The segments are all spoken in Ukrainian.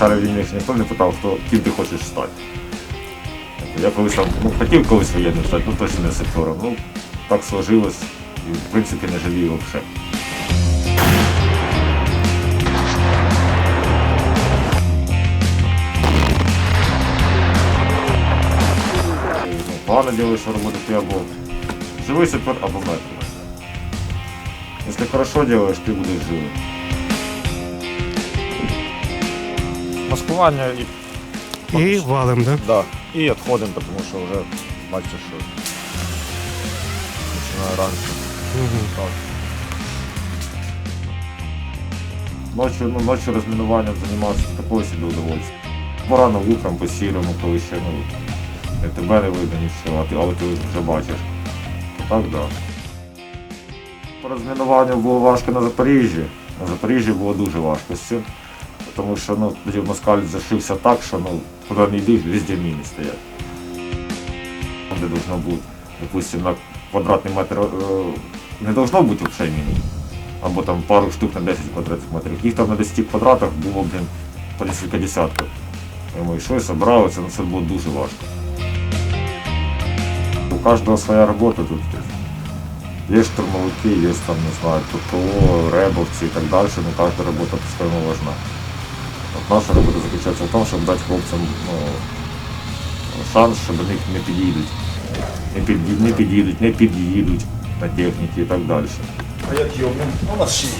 шари війни ж ніхто не питав, хто, ким ти хочеш стати. Я колись там, ну, хотів колись воєнним стати, ну точно не сапером. Ну, так сложилось, і в принципі не жалію взагалі. Погано делаешь роботу, ти або живий сапер, або мертвий. Якщо хорошо делаешь, ти будеш живий. Маскування і І валим, да? Да. І відходимо, тому що вже бачиш, що починає раніше. Угу. Ночі, ну, ночі розмінуванням займався такое собі удовольствие. Порано утром по сірому, коли ще ну, не тебе не видно нічого, а ти, але ти вже бачиш. Так, да. По розмінуванню було важко на Запоріжжі. На Запоріжжі було дуже важко з цим. Тому що ну, тоді москаль зашився так, що ну, куди не йдеш, везде міни стоять. Де должно бути, допустим, на квадратний метр е, не должно бути взагалі міни або там пару штук на 10 квадратних метрів. Їх там на 10 квадратах було блін, по кілька десятків. Ми йшли, це, ну, це було дуже важко. У кожного своя робота тут. Є штурмовики, є там, не знаю, ППО, ребовці і так далі, ну кожна робота по-своєму важна. От наша робота заключається в тому, щоб дати хлопцям ну, шанс, щоб до них не підійдуть. Не, під, не підійдуть, не під'їдуть на техніці і так далі. А як його? У нас ще є.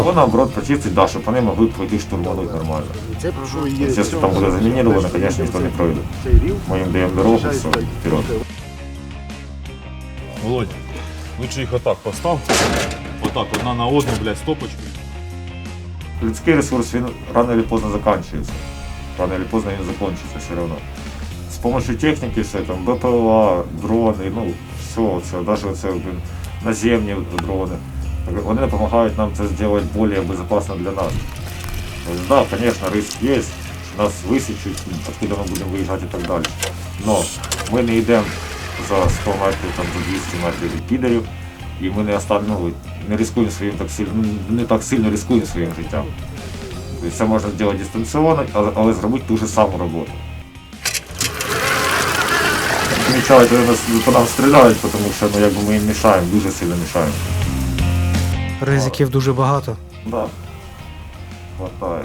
Або наоборот почистить, да, щоб вони могли пройти штурмануть нормально. Це про що Тобто, якщо там буде замініровано, звісно, ніхто не пройде. Ми їм даємо дорогу, все, вперед. Володя, лучше їх отак постав. Отак, одна на одну, блядь, стопочку. Людський ресурс, він рано чи поздно закінчується. Рано чи поздно він закінчиться все одно. З допомогою техніки все там, БПЛА, дрони, ну, все, це, навіть це, наземні дрони. Вони допомагають нам це зробити більш безпечно для нас. Тобто, да, звісно, риск є, що нас висічуть, откуда ми будемо виїжджати і так далі. Но ми не йдемо за 100 метрів, там, за 200 метрів від підерів, і ми не останемо, ну, не ризикуємо своїм так сильно, ну, не так сильно ризикуємо своїм життям. Тобто це можна зробити дистанційно, але, зробити ту ж саму роботу. Помічають, по нам стріляють, тому що ну, якби ми їм мішаємо, дуже сильно мішаємо. Ризиків дуже багато. Да. Хватає.